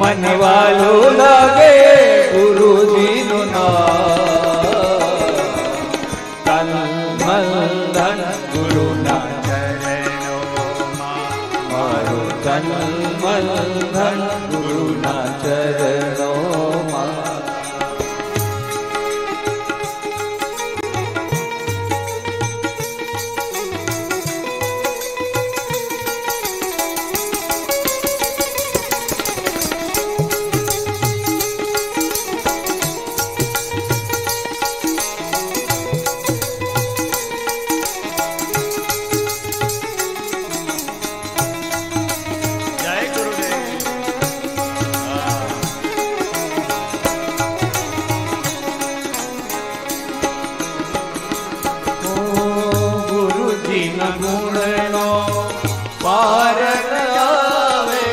મન વાલું લાગે ગુરુજીનું નામ. તન મન ગુરુના ચરણોમાં મારું તન મન ધન ગુરુના ચરણોમાં ગુણનો પાર આવે.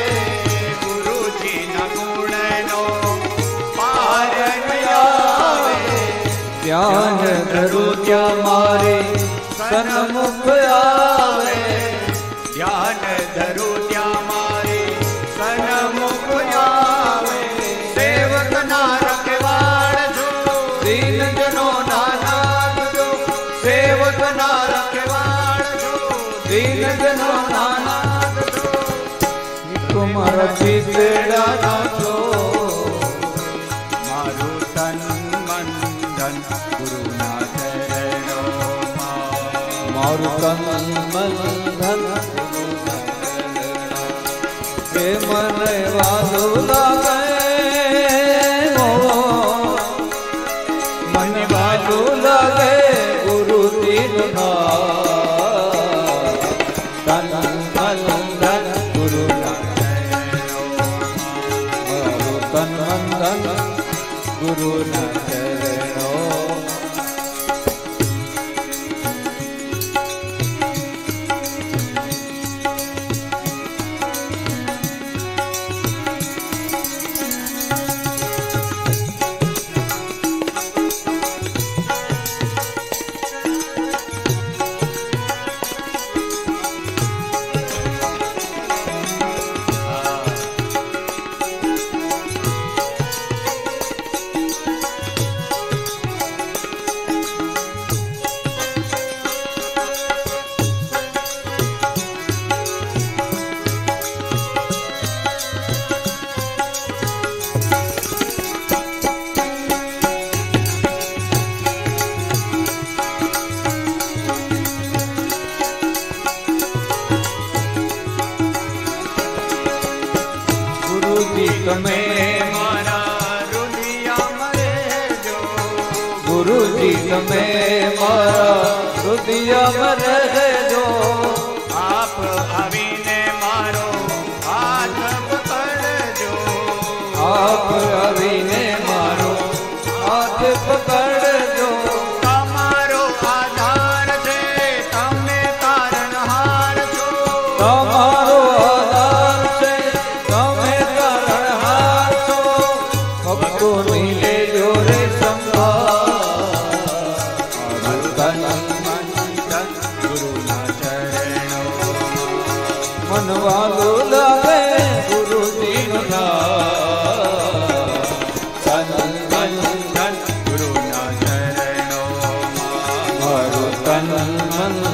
ગુરુજીના ગુણનો પાર આવે. ધ્યાન ધરું ત્યાં મારે સન્મુખ આવે મારા ચીતડાનો છો મારું તન મન ધન ગુરુના ચરણોમાં મારું તન મન ધન કે મને વાલું ગુરુના ચરણો ગુરુજી તમે. મારા રુદિયા રહેજો ગુરુજી તમે મારા હૃદયમાં રહેજો. આપ આવીને મારો હાથ પકડજો. આપ ધન ગુરુના ચરણોમાં મન વાલું લાગે ગુરુજીનું નામ તન મન ગુરુના ચરણોમાં મારું તન મન